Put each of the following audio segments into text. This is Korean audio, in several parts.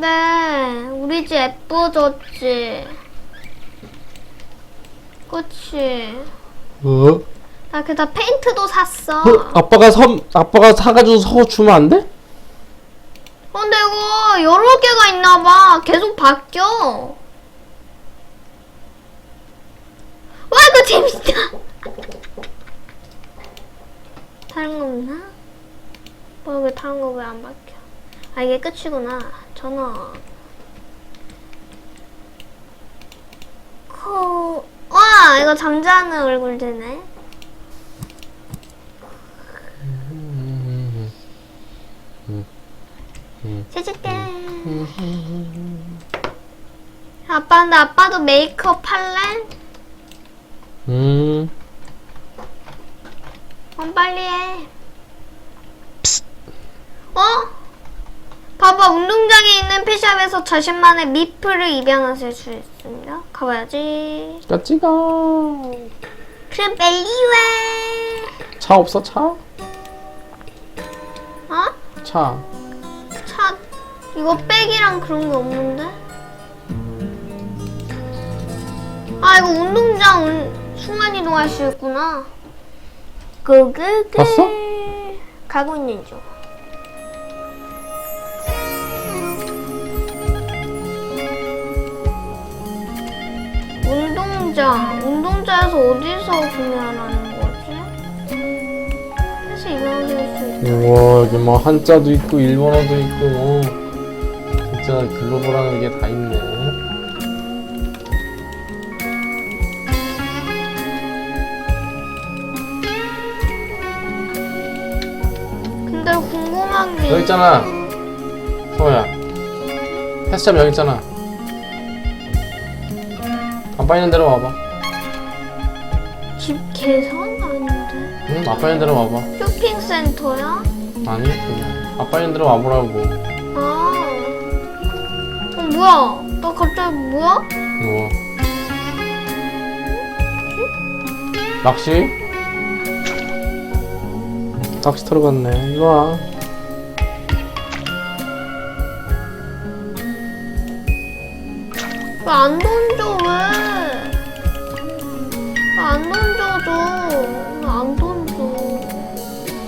네, 우리 집 예뻐졌지. 그치. 어? 나 그다 페인트도 샀어. 어? 아빠가 섬 아빠가 사가지고 서 주면 안 돼? 근데 이거 여러 개가 있나봐. 계속 바뀌어. 와, 이거 재밌다. 다른 거 없나? 뭐, 왜 다른 거 왜 안 바뀌어? 아, 이게 끝이구나. 전원. 코, 와, 이거 잠자는 얼굴 되네. 해줄게. 아빠, 근데 아빠도 메이크업 할래? 음. 어, 빨리 해. 어? 봐봐, 운동장에 있는 펫샵에서 자신만의 미프를 입양하실 수 있습니다. 가봐야지. 까찌가. 그럼 빨리 와. 차 없어 차? 어? 차. 차, 이거 백이랑 그런 게 없는데? 아, 이거 운동장 운- 순간 이동할 수 있구나. 고고고. 봤어? 가고 있는 중. 운동장. 운동장에서 어디서 구매하라는 거지? 사실 이거 할수 있다. 우와 여기 뭐 한자도 있고 일본어도 있고 뭐 진짜 글로벌한 게 다 있네. 근데 궁금한 게 여기 있잖아. 성호야. 헬스샵 여기 있잖아. 아빠 있는 데로 와봐. 집 계산 아닌데 응? 아빠 있는 데로 와봐. 쇼핑센터야? 아니 그냥 아빠 있는 데로 와보라고. 아, 어 뭐야? 나 갑자기 뭐야? 뭐? 낚시? 낚시 타러 갔네. 이리 와. 왜 안 던져 왜? 왜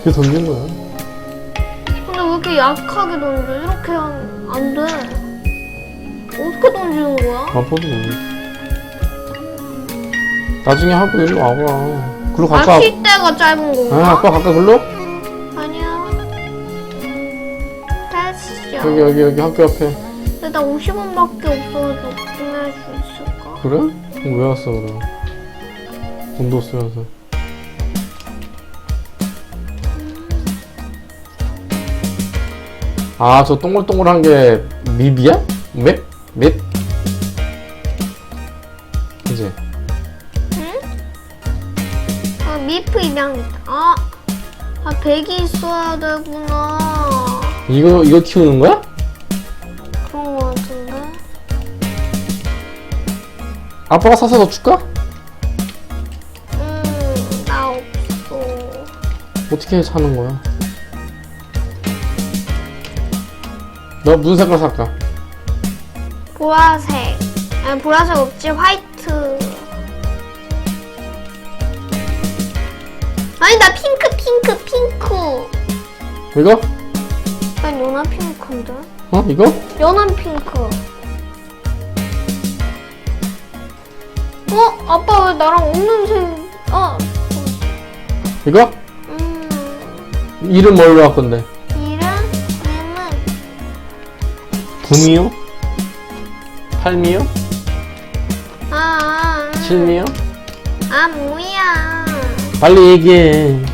이게 던진 거야. 근데 왜 이렇게 약하게 던져? 이렇게 안 돼. 어떻게 던지는 거야? 아빠도. 나중에 하고 일로 와봐. 글로 갈까? 낚싯대가 짧은 아, 건가? 아빠 갈까 글로? 아니야. 다시죠. 여기 여기 여기 학교 앞에. 근데 나 50원밖에 없어가지고 구매할 수 있을까? 그래? 그럼 왜 왔어 그럼? 돈도 쓰면서. 아, 저 동글동글한 게 밉이야? 맵? 맵? 그지? 아, 미프 입양 있다. 아, 아, 백이 있어야 되구나. 이거 이거 키우는 거야? 그런 거 같은데. 아빠가 사서 너 줄까? 음, 나 없어. 어떻게 사는 거야? 너 무슨 색깔 살까? 보라색. 아니, 보라색 없지. 화이트. 아니, 나 핑크, 핑크, 핑크. 이거? 난 연한 핑크인데? 어? 이거? 연한 핑크. 어? 아빠 왜 나랑 없는 색, 어, 이거? 음. 이름 뭘로 할 건데? 구미요? 팔미요? 아, 아, 아. 칠미요? 아 뭐야 빨리 얘기해. 음,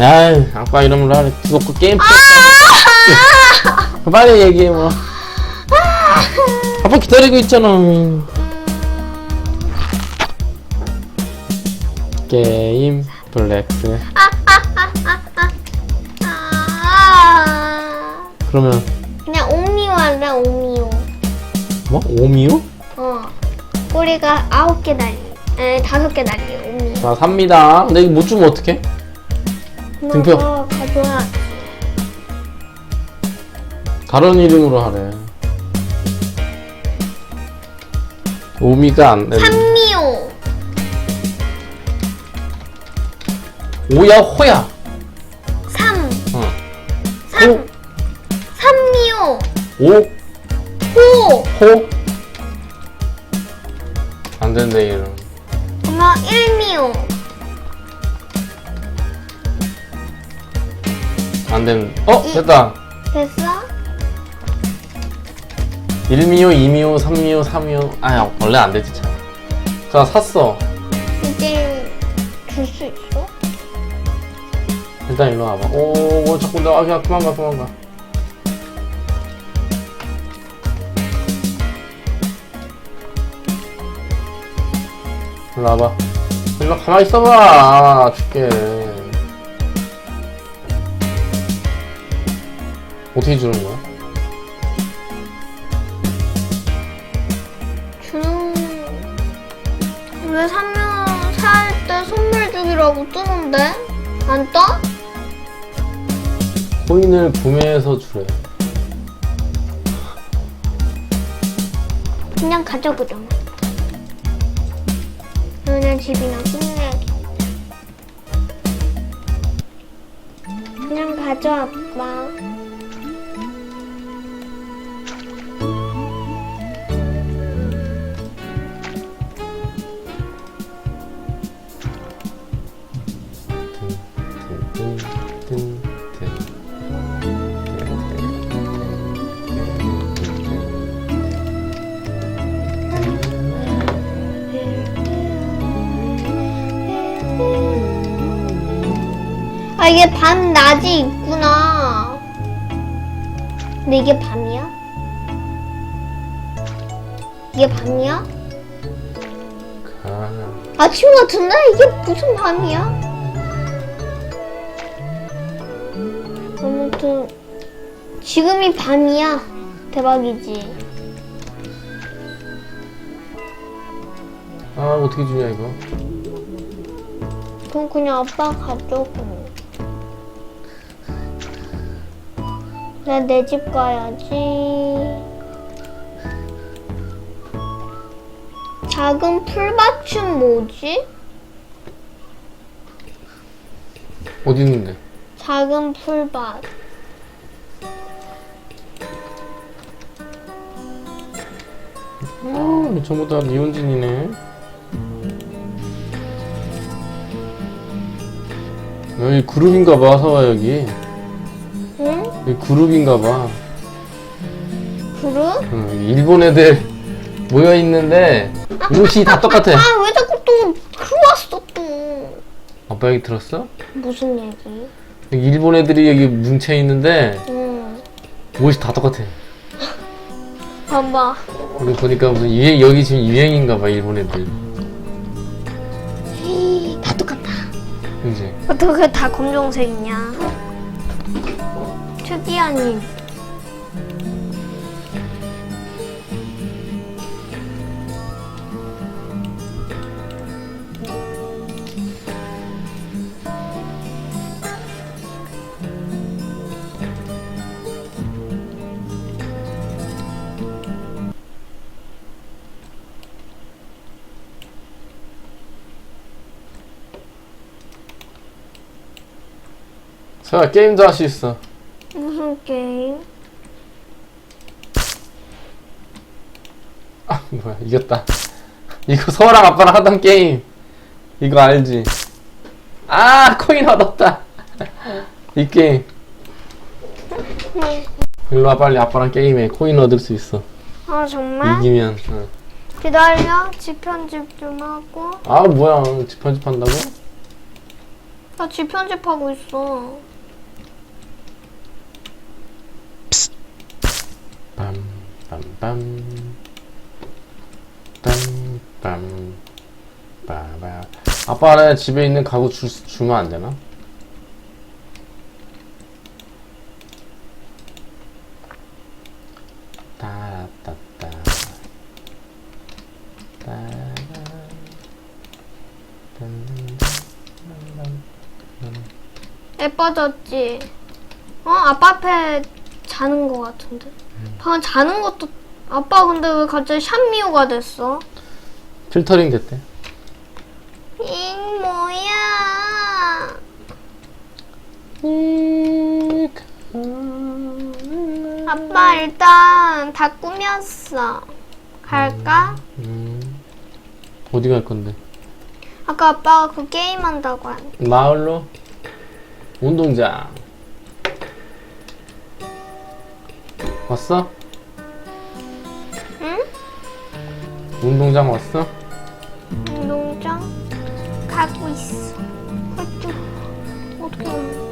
아이, 아빠 이름으로 하래. 두고 게임. 아! 빨리 얘기해 뭐. 아빠 기다리고 있잖아. 게임 블랙스. 아, 그러면 그냥 옥미호 할래 옥미호 뭐? 오미요? 어 꼬리가 아홉 개 달리 에 다섯 개 달리 옥미호 자 삽니다. 근데 이거 못 주면 어떡해? 등표. 가져와. 다른 이름으로 하래. 오미가 안 돼. 산미 오야 호야. 삼. 어. 삼. 산미호. 오 호. 호. 안 된대 이름. 엄마 일미호. 안 된. 어 됐다. 됐어? 1미호, 2미호, 3미호, 4미호. 아 원래 안 되지 참. 자 샀어. 이제 줄 수 있어? 일단 일로 와봐. 오, 오 자꾸 나 그냥 그만 가 그만 가. 일로 와봐. 일로 가만히 있어봐. 줄게. 어떻게 주는 거야? 주는 왜 사면 살 때 선물 주기라고 뜨는데 안 떠? 코인을 구매해서 주래. 그냥 가져보자. 그냥 집이나 끝내야겠다. 그냥 가져 아빠. 이게 밤 낮이 있구나. 근데 이게 밤이야? 이게 밤이야? 가. 아침 같은데 이게 무슨 밤이야? 아무튼 지금이 밤이야. 대박이지. 아 어떻게 주냐 이거? 그럼 그냥 아빠 가져고. 나 내 집 가야지. 작은 풀밭은 뭐지? 어디 있는데? 작은 풀밭. 아, 전부 다 미혼진이네. 여기 그룹인가봐, 서와 여기. 응? 여기 그룹인가 봐. 그룹? 응, 여기 일본 애들 모여 있는데 옷이 다 똑같아. 아, 왜 자꾸 또 들어왔어, 또. 아빠 얘기 들었어? 무슨 얘기? 여기 일본 애들이 여기 뭉쳐 있는데 응. 옷이 다 똑같아. 봐봐. 우리 보니까 무슨 유행 여기 지금 유행인가 봐 일본 애들. 다 똑같다. 그지? 어떻게 다 검정색이냐? 특이하니. 서야 게임도 할 수 있어. 무슨 게임? 아 뭐야 이겼다. 이거 서랑 아빠랑 하던 게임. 이거 알지? 아 코인 얻었다. 이 게임. 일로 와 빨리 아빠랑 게임해. 코인 얻을 수 있어. 아, 정말? 이기면. 응. 기다려. 지편집 좀 하고. 아 뭐야 집 편집한다고? 나 지편집하고 있어. 빰빰빰 빰빰 빠바 아빠는 집에 있는 가구 주, 주면 안 되나? 따따따 따 예뻐졌지? 어? 아빠 앞에 자는 거 같은데. 방금 자는 것도 아빠 근데 왜 갑자기 샵미호가 됐어? 필터링 됐대. 잉 뭐야? 아빠 일단 다 꾸몄어. 갈까? 음, 어디 갈 건데? 아까 아빠가 그 게임 한다고 한. 마을로 운동장 왔어? 응? 운동장 왔어? 운동장 가고 있어. 그쪽 어떻게 가냐?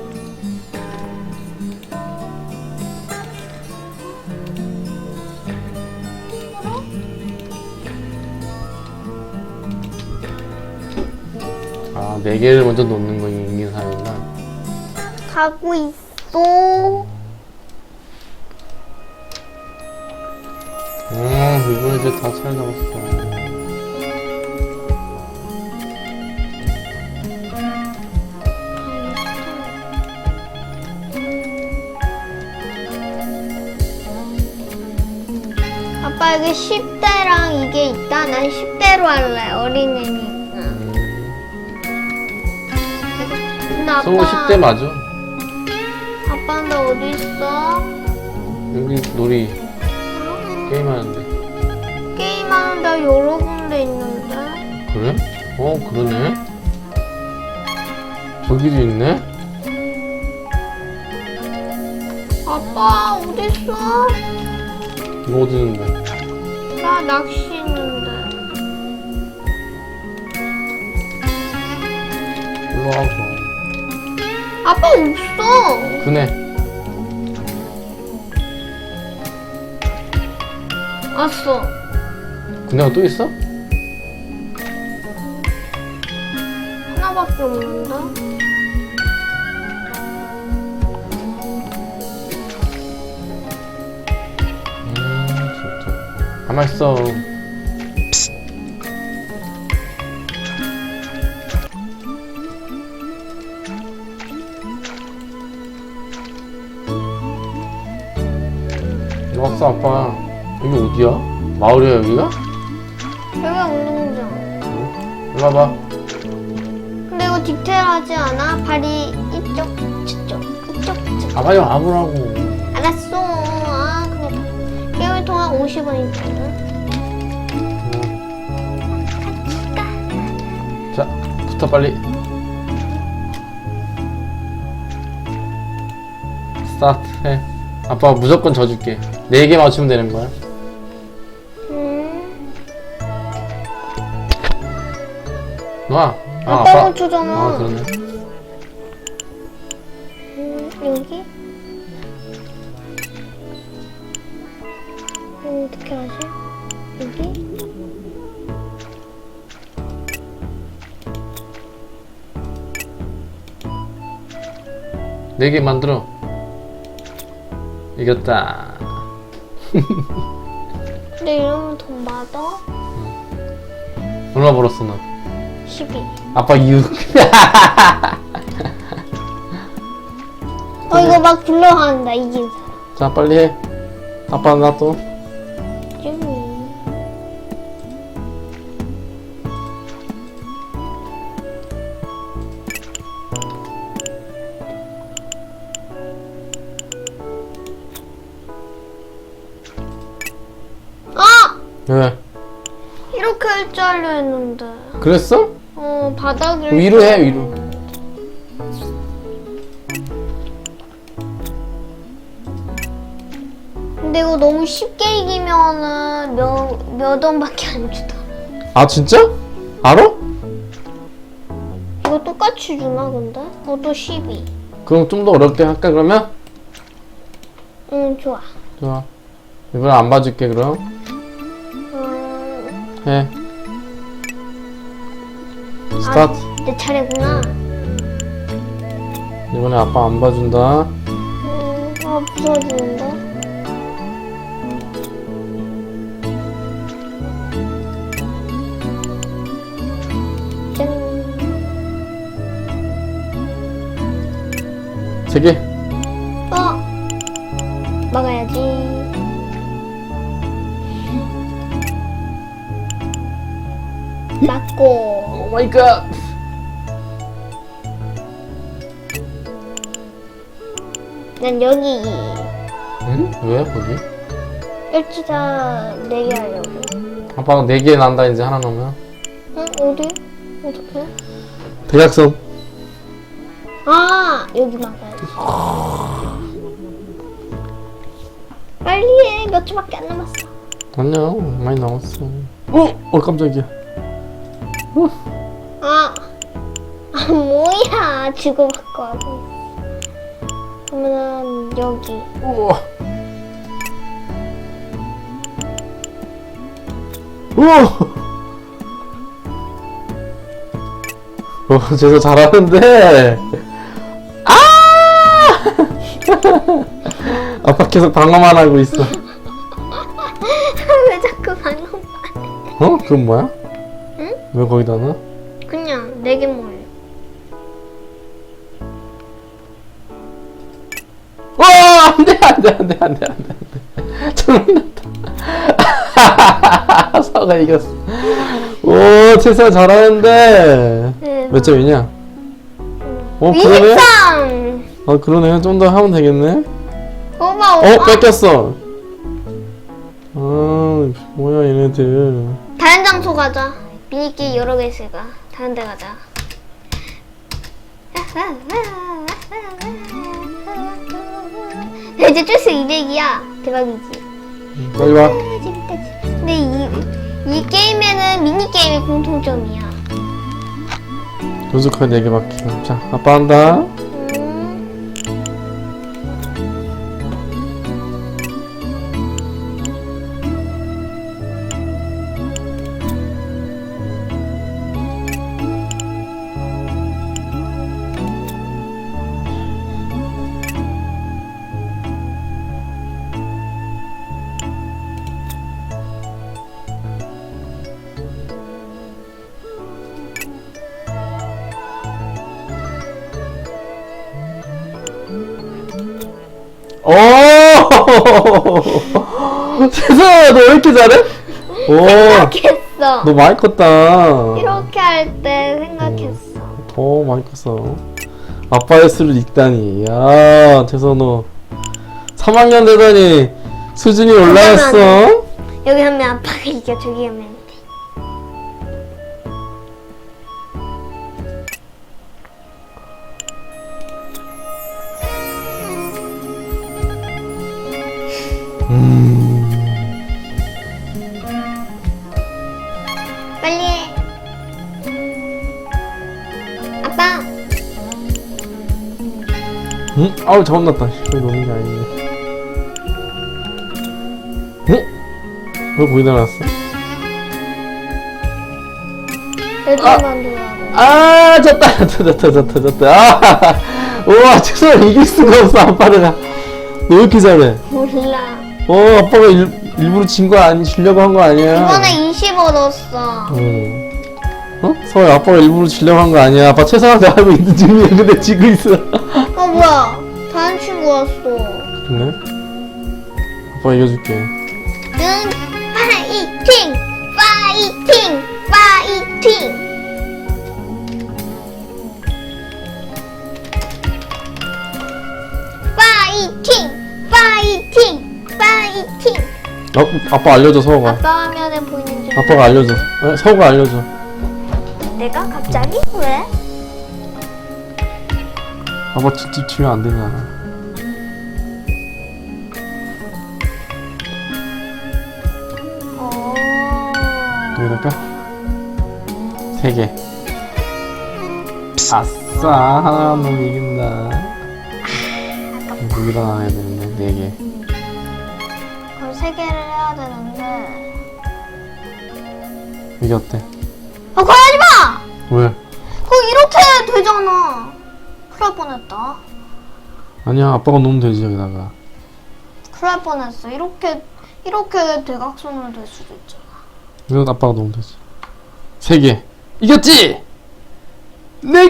아, 네 개를 먼저 놓는 거 이긴 사람이구나. 가고 있어. 아, 이거 이제 다잘 나왔어. 아빠 이게 10대랑 이게 있다. 난 10대로 할래. 어린애니까. 근데 아빠 성우 10대 맞아. 아빠 근데 어디 있어? 여기 놀이 게임하는데. 게임하는데 여러 군데 있는데. 그래? 어, 그러네. 저기도 있네? 아빠 어디 있어? 이거 어디 있는데? 나 낚시 있는데. 일로 와서. 아빠 없어. 그네. 왔어. 그네가 또 있어? 하나밖에 없는데. 가만 있어. 왔어, 아빠. 여기 어디야? 마을이야, 여기가? 여기가 운동장. 응? 일로 와봐. 근데 이거 디테일하지 않아? 발이 이쪽, 저쪽, 그쪽, 저쪽. 아, 빨리 와보라고. 알았어. 아, 근데 게임을 통한 50원 있거 붙어, 빨리. 스타트 해. 아빠가 무조건 져줄게. 네개 맞추면 되는 거야. 음. 놔. 아, 아빠 아빠. 맞추잖아. 아, 그러네. 음, 여기? 음, 어떻게 하지? 네 개 만들어. 이겼다. 근데 이러면 돈 받아? 얼마 벌었어, 너? 12. 아빠 6. 어, 이거 막 굴러간다, 이긴 사람. 자, 빨리 해. 아빠 나 또. 그랬어? 어, 바닥을. 위로 해, 위로. 근데 이거 너무 쉽게 이기면은 몇, 몇 원밖에 안 주더라. 아, 진짜? 알아? 이거 똑같이 주나, 근데? 너도 12. 그럼 좀 더 어렵게 할까, 그러면? 응, 좋아. 좋아. 이번엔 안 봐줄게, 그럼. 음, 해. 스타트. 내 차례구나. 이번에 아빠 안 봐준다. 음, 아, 부서지는데? 짠. 세 개. 어 막아야지 맞고 오 마이 갓. 난 여기 응? 왜 거기? 일주자 네개 하려고 아빠가 네 개 난다 이제 하나 넣으면. 응 어디 어떻게 대각선. 아 여기 막아야지 빨리 해몇 주밖에 안 남았어 아니야 많이 남았어. 어? 어 깜짝이야. 아, 아 뭐야 주고받고 하고 있어. 그러면은 여기 우와. 우와. 어, 쟤도 잘하는데. 아! 아빠 계속 방어만 하고 있어. 왜 자꾸 방금 어? 그건 뭐야? 응? 왜 거기다 넣어? 그냥 네개 몰래 안 돼, 안 돼, 안 돼, 안 돼, 안 돼, 안 돼. 정났다. 서가 이겼어. 오, 최수야 잘하는데. 네, 몇 점이냐? 어, 그러네? 23 아, 그러네. 좀 더 하면 되겠네. 오빠 어, 오빠 뺏겼어. 아, 뭐야, 얘네들. 다른 장소 가자 미니게임 여러 개 있으니까 다른 데 가자 야, 이제 쭈스 200이야 대박이지 빨리 와. 아, 재밌다. 근데 이, 이 게임에는 미니게임이 공통점이야. 요즈카 4개밖에. 자, 아빠 한다. 오! 세상에, 너 왜 이렇게 잘해? 오, 생각했어. 너 많이 컸다. 이렇게 할 때 생각했어. 더 많이 컸어. 아빠의 수를 읽다니. 야, 너 3학년 되더니 수준이 올라갔어. 여기 하면 아빠가 이겨, 저기 하면 돼. 빨리 해. 아빠, 응? 아우, 잘못 났다. 거기 노는 게 아니네. 응? 왜 거기다 놨어? 애들만 돌아고. 아, 졌다, 졌다, 졌다, 졌다. 아, 우와, 최소한 이길 수가 없어, 아빠가. 너왜 이렇게 잘해? 몰라. 어, 아빠가 일, 일부러 진 거 아니, 지려고 한 거 아니야. 이번에 20 얻었어. 응. 어? 서울 아빠가 일부러 지려고 한 거 아니야. 아빠 최선한테 하고 있는 중이야. 근데 지고 있어. 어 뭐야? 다른 친구 왔어. 그래? 아빠 이겨줄게. 응, 파이팅! 파이팅! 파이팅! 파이팅! 파이팅! 파이팅! 어, 아빠 알려줘, 서우가. 아빠 화면에 보이는 중. 아빠가 알려줘. 어, 서우가 알려줘. 내가 갑자기 왜? 아빠 집 치면 안 되잖아. 어. 여기다가 세 개. 아싸 하나만 이긴다. 여기다 놔야 되는데 네 개. 이게 어때? 아, 그거 하지 마! 왜? 그거 이렇게 되잖아. 큰일 날 뻔했다. 아니야 아빠가 놓으면 되지 여기다가. 큰일 날 뻔했어. 이렇게, 이렇게 대각선으로 될 수도 있잖아. 이거 아빠가 놓으면 되지. 세 개. 이겼지? 네 개.